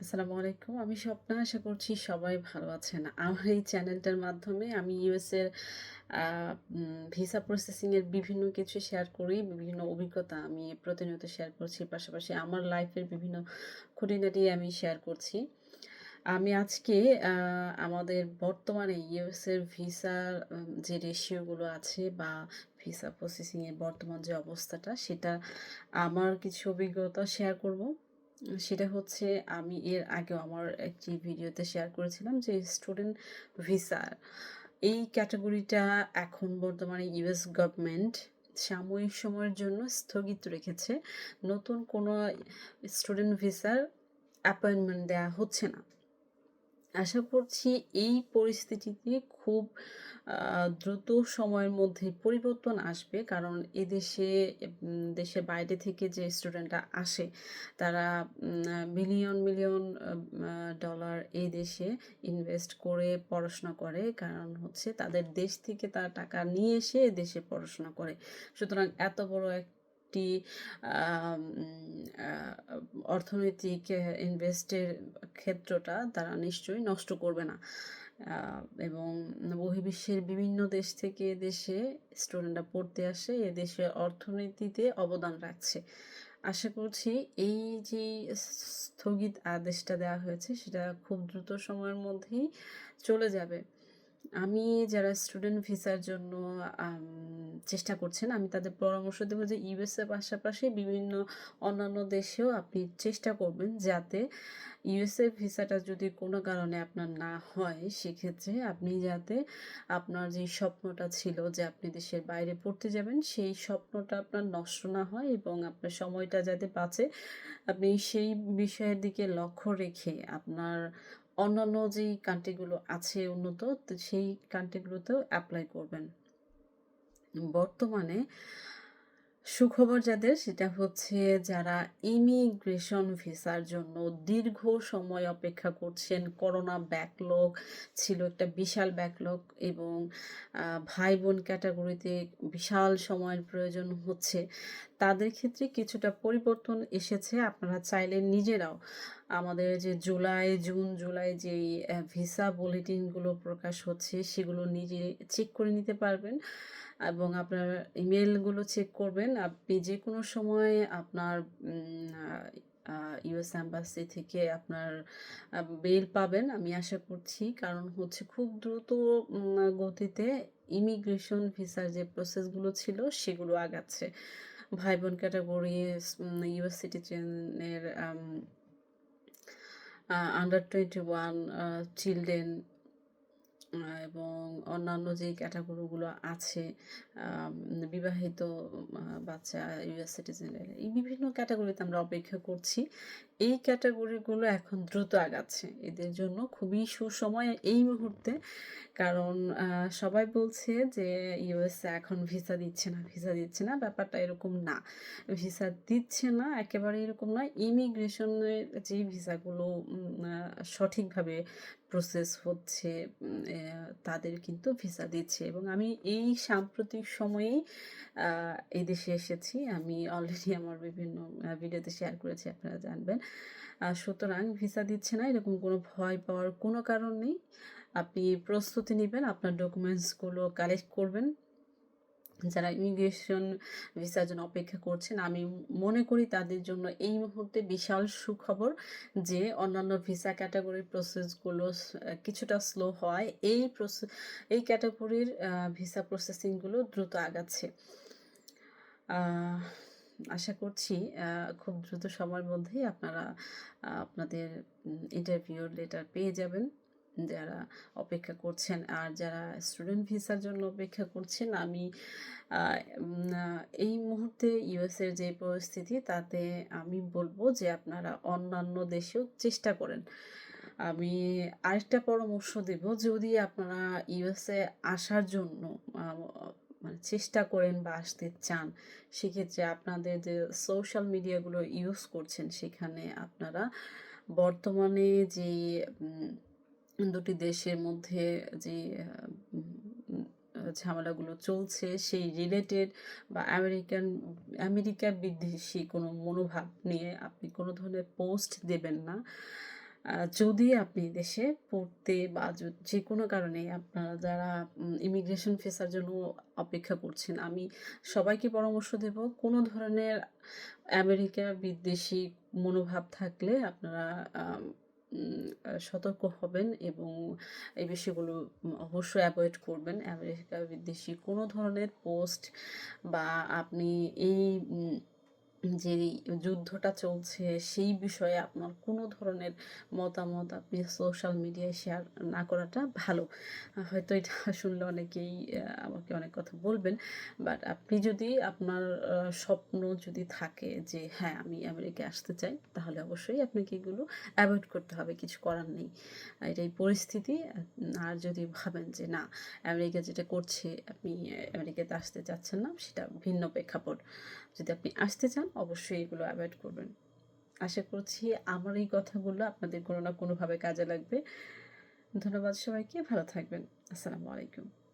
আসসালামু আলাইকুম। আমি স্বপ্না, আশা করছি সবাই ভালো আছেন। আমার এই চ্যানেলটার মাধ্যমে আমি ইউএস এর ভিসা প্রসেসিং এর বিভিন্ন কিছু শেয়ার করি। বিভিন্ন অভিজ্ঞতা আমি প্রতিনিয়ত শেয়ার করছি। পাশাপাশি আমার লাইফের বিভিন্ন খুঁটিনাটি আমি শেয়ার করছি। আমি আজকে আমাদের বর্তমানে ইউএস এর ভিসার যে রেশিও গুলো আছে বা ভিসা প্রসেসিং এর বর্তমান যে অবস্থাটা, সেটা আমার কিছু অভিজ্ঞতা শেয়ার করব। সেটা হচ্ছে আমি এর আগেও আমার একটি ভিডিওতে শেয়ার করেছিলাম যে স্টুডেন্ট ভিসা এই ক্যাটাগরিটা এখন বর্তমানে ইউএস গভর্নমেন্ট সাময়িক সময়ের জন্য স্থগিত রেখেছে। নতুন কোনো স্টুডেন্ট ভিসার অ্যাপয়েন্টমেন্ট দেয়া হচ্ছে না। আশা করছি এই পরিস্থিতিতে খুব দ্রুত সময়ের মধ্যে পরিবর্তন আসবে। কারণ এদেশে দেশের বাইরে থেকে যে স্টুডেন্টরা আসে তারা মিলিয়ন, মিলিয়ন ডলার এই দেশে ইনভেস্ট করে পড়াশোনা করে। কারণ হচ্ছে তাদের দেশ থেকে তারা টাকা নিয়ে এসে দেশে পড়াশোনা করে। সুতরাং এত বড় একটি অর্থনৈতিক ইনভেস্টের ক্ষেত্রটা তারা নিশ্চয়ই নষ্ট করবে না। এবং বহির্বিশ্বের বিভিন্ন দেশ থেকে এদেশে স্টুডেন্টরা পড়তে আসে। এদেশের অর্থনীতিতে অবদান রাখছে। আশা করছি এই যে স্থগিত আদেশটা দেওয়া হয়েছে, সেটা খুব দ্রুত সময়ের মধ্যেই চলে যাবে। আমি যারা স্টুডেন্ট ভিসার জন্য চেষ্টা করছেন, আমি তাদের পরামর্শ দেবো যে ইউএস এর পাশাপাশি বিভিন্ন অন্যান্য দেশেও আপনি চেষ্টা করবেন যাতে ইউএসএ ভিসাটা যদি কোনো কারণে আপনার না হয়, সেক্ষেত্রে আপনি যাতে আপনার যে স্বপ্নটা ছিল যে আপনি দেশের বাইরে পড়তে যাবেন, সেই স্বপ্নটা আপনার নষ্ট না হয় এবং আপনার সময়টা যাতে বাঁচে, আপনি সেই বিষয়ের দিকে লক্ষ্য রেখে আপনার অন্যান্য যেই কান্ট্রিগুলো আছে উন্নত সেই কান্ট্রিগুলোতেও অ্যাপ্লাই করবেন। বর্তমানে সুখবর যাদের সেটা হচ্ছে যারা ইমিগ্রেশন ভিসার জন্য দীর্ঘ সময় অপেক্ষা করছেন। করোনা ব্যাকলগ ছিল একটা বিশাল ব্যাকলগ এবং আ ভাই-বোন ক্যাটেগরিতে বিশাল সময়ের প্রয়োজন হচ্ছে। তাদের ক্ষেত্রে কিছুটা পরিবর্তন এসেছে। আপনারা চাইলে নিজেরাও আমাদের যে জুলাই, জুন, জুলাই যেই ভিসা বুলেটিনগুলো প্রকাশ হচ্ছে সেগুলো নিজে চেক করে নিতে পারবেন এবং আপনার ইমেলগুলো চেক করবেন। আপনি যে কোনো সময় আপনার ইউএস এম্বাসি থেকে আপনার মেইল পাবেন, আমি আশা করছি। কারণ হচ্ছে খুব দ্রুত গতিতে ইমিগ্রেশন ভিসার যে প্রসেসগুলো ছিল, সেগুলো আগাচ্ছে। ভাই-বোন ক্যাটেগরি উম ইউএস সিটিজেন এর um, uh under twenty one children এবং অন্যান্য যেই ক্যাটেগরি গুলো আছে বিবাহিত বাচ্চা ইউএস সিটিজেনের এই বিভিন্ন ক্যাটাগরিতে আমরা অপেক্ষা করছি। এই ক্যাটেগরি গুলো এখন দ্রুত আগাচ্ছে। এদের জন্য খুবই সুসময় এই মুহূর্তে। কারণ সবাই বলছে যে ইউএস এখন ভিসা দিচ্ছে না, ভিসা দিচ্ছে না। ব্যাপারটা এরকম না। ভিসা দিচ্ছে না একেবারে এরকম নয়। ইমিগ্রেশনের যেই ভিসাগুলো সঠিকভাবে প্রসেস হচ্ছে তাদের কিন্তু ভিসা দিচ্ছে এবং আমি এই সাম্প্রতিক সময়েই এই দেশে এসেছি। আমি অলরেডি আমার বিভিন্ন ভিডিওতে শেয়ার করেছি, আপনারা জানবেন। সুতরাং ভিসা দিচ্ছে না, এরকম কোনো ভয় পাওয়ার কোনো কারণ নেই। আপনি প্রস্তুতি নেবেন, আপনার ডকুমেন্টসগুলো কালেক্ট করবেন। যারা ইমিগ্রেশন ভিসার জন্য অপেক্ষা করছেন, আমি মনে করি তাদের জন্য এই মুহূর্তে বিশাল সুখবর যে অন্যান্য ভিসা ক্যাটাগরির প্রসেসগুলো কিছুটা স্লো হওয়ায় এই প্রসে, এই ক্যাটাগরির ভিসা প্রসেসিংগুলো দ্রুত আগাচ্ছে। আশা করছি খুব দ্রুত সময়ের মধ্যেই আপনারা আপনাদের, উম ইন্টারভিউ লেটার পেয়ে যাবেন। যারা অপেক্ষা করছেন। আর যারা স্টুডেন্ট ভিসার জন্য অপেক্ষা করছেন, আমি এই মুহূর্তে ইউএস এর যে পরিস্থিতি তাতে আমি বলব যে আপনারা অন্যান্য দেশেও চেষ্টা করেন। আমি আরেকটা পরামর্শ দেব, যদি আপনারা ইউএসএ আসার জন্য মানে চেষ্টা করেন বা আসতে চান, সেক্ষেত্রে আপনাদের যে সোশ্যাল মিডিয়াগুলো ইউজ করছেন, সেখানে আপনারা বর্তমানে যে উম ২ টি দেশের মধ্যে যে ঝামেলাগুলো চলছে সেই রিলেটেড বা আমেরিকান আমেরিকা বিদ্বেষী কোনো মনোভাব নিয়ে আপনি কোনো ধরনের পোস্ট দেবেন না। যদি আপনি দেশে পড়তে বা যে কোনো কারণে আপনারা যারা ইমিগ্রেশন ফেসার জন্য অপেক্ষা করছেন, আমি সবাইকে পরামর্শ দেব কোনো ধরনের আমেরিকা বিদ্বেষী মনোভাব থাকলে আপনারা সতর্ক হবেন এবং এই বিষয়গুলো অবশ্যই অ্যাভয়েড করবেন। আমেরিকা বিদ্বেষী কোনো ধরনের পোস্ট বা আপনি এই যেই যুদ্ধটা চলছে সেই বিষয়ে আপনার কোনো ধরনের মতামত আপনি সোশ্যাল মিডিয়ায় শেয়ার না করাটা ভালো। হয়তো এটা শুনলে অনেকেই আমাকে অনেক কথা বলবেন। বাট আপনি যদি আপনার স্বপ্ন যদি থাকে যে হ্যাঁ, আমি আমেরিকায় আসতে চাই, তাহলে অবশ্যই আপনাকে এগুলো অ্যাভয়েড করতে হবে। কিছু করার নেই। এটাই পরিস্থিতি। আর যদি ভাবেন যে না, আমেরিকা যেটা করছে আপনি আমেরিকাতে আসতে চাচ্ছেন না, সেটা ভিন্ন প্রেক্ষাপট। যদি আপনি আসতে চান, অবশ্যই এগুলো অ্যাভয়েড করবেন। আশা করছি আমার এই কথাগুলো আপনাদের কোনো না কোনোভাবে কাজে লাগবে। ধন্যবাদ সবাইকে। ভালো থাকবেন। আসসালামু আলাইকুম।